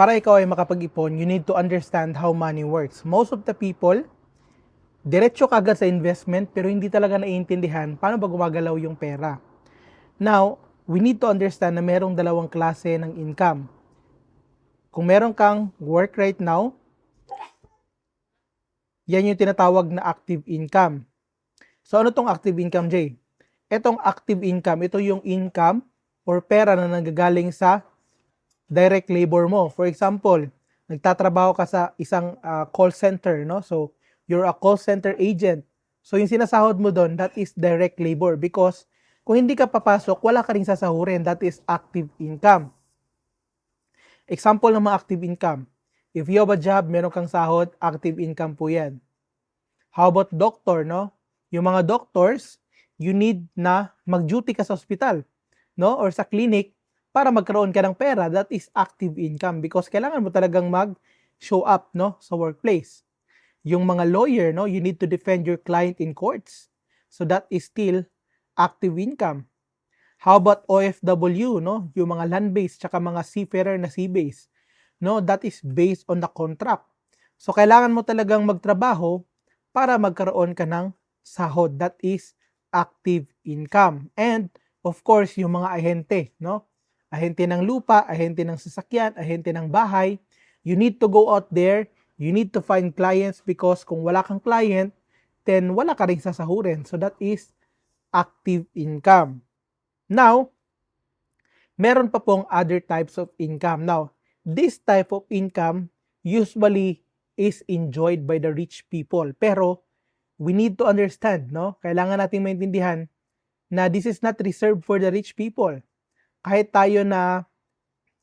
para ikaw ay makapag-ipon, you need to understand how money works. Most of the people, diretso kagad sa investment pero hindi talaga naiintindihan paano ba gumagalaw yung pera. Now, we need to understand na merong dalawang klase ng income. Kung meron kang work right now, yan yung tinatawag na active income. So ano tong active income, Jay? Etong active income, ito yung income or pera na nanggagaling sa direct labor mo. For example, nagtatrabaho ka sa isang uh, call center, no? So, you're a call center agent. So, yung sinasahod mo doon, that is direct labor because kung hindi ka papasok, wala ka rin sasahurin. That is active income. Example ng mga active income. If you have a job, meron kang sahod, active income po yan. How about doctor, no? Yung mga doctors, you need na mag-duty ka sa hospital, no? Or sa clinic, para magkaroon ka ng pera, that is active income because kailangan mo talagang mag-show up no, sa workplace. Yung mga lawyer, no, you need to defend your client in courts. So that is still active income. How about OFW, no? Yung mga land-based tsaka mga seafarer na sea-based. No, that is based on the contract. So kailangan mo talagang magtrabaho para magkaroon ka ng sahod. That is active income. And of course, yung mga ahente, no? Ahente ng lupa, ahente ng sasakyan, ahente ng bahay. You need to go out there, you need to find clients because kung wala kang client, then wala ka rin sasahurin. So that is active income. Now, meron pa pong other types of income. Now, this type of income usually is enjoyed by the rich people. Pero, we need to understand, no? Kailangan nating maintindihan na this is not reserved for the rich people kahit tayo na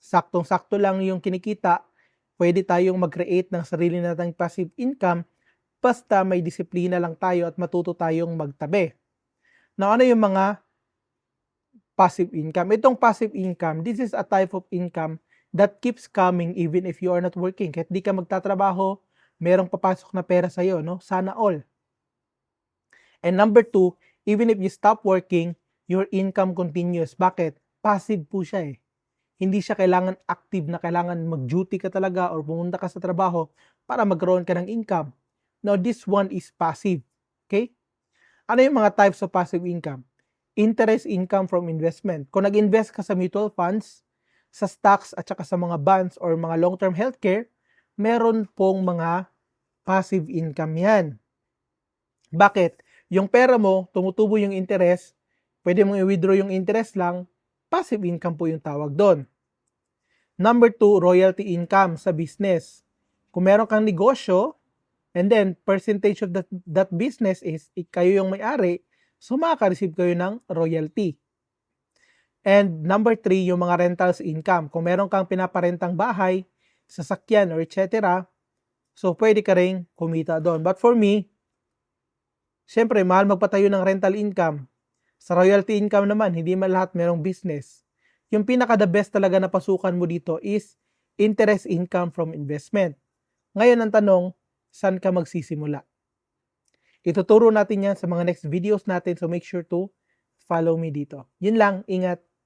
saktong-sakto lang yung kinikita, pwede tayong mag-create ng sarili nating passive income basta may disiplina lang tayo at matuto tayong magtabi. Now, ano yung mga passive income? Itong passive income, this is a type of income that keeps coming even if you are not working. Kahit di ka magtatrabaho, merong papasok na pera sa'yo, no? Sana all. And number two, even if you stop working, your income continues. Bakit? Passive po siya eh. Hindi siya kailangan active na kailangan mag-duty ka talaga or pumunta ka sa trabaho para magkaroon ka ng income. Now, this one is passive. Okay? Ano yung mga types of passive income? Interest income from investment. Kung nag-invest ka sa mutual funds, sa stocks at saka sa mga bonds or mga long-term healthcare, meron pong mga passive income yan. Bakit? Yung pera mo, tumutubo yung interest, pwede mong i-withdraw yung interest lang, passive income po yung tawag doon. Number two, royalty income sa business. Kung meron kang negosyo, and then percentage of that, that business is kayo yung may-ari, so makaka-receive kayo ng royalty. And number three, yung mga rentals income. Kung meron kang pinaparentang bahay, sasakyan, or etc., so pwede ka rin kumita doon. But for me, syempre, mahal magpatayo ng rental income. Sa royalty income naman, hindi man lahat merong business. Yung pinaka the best talaga na pasukan mo dito is interest income from investment. Ngayon ang tanong, saan ka magsisimula? Ituturo natin yan sa mga next videos natin so make sure to follow me dito. Yun lang, ingat.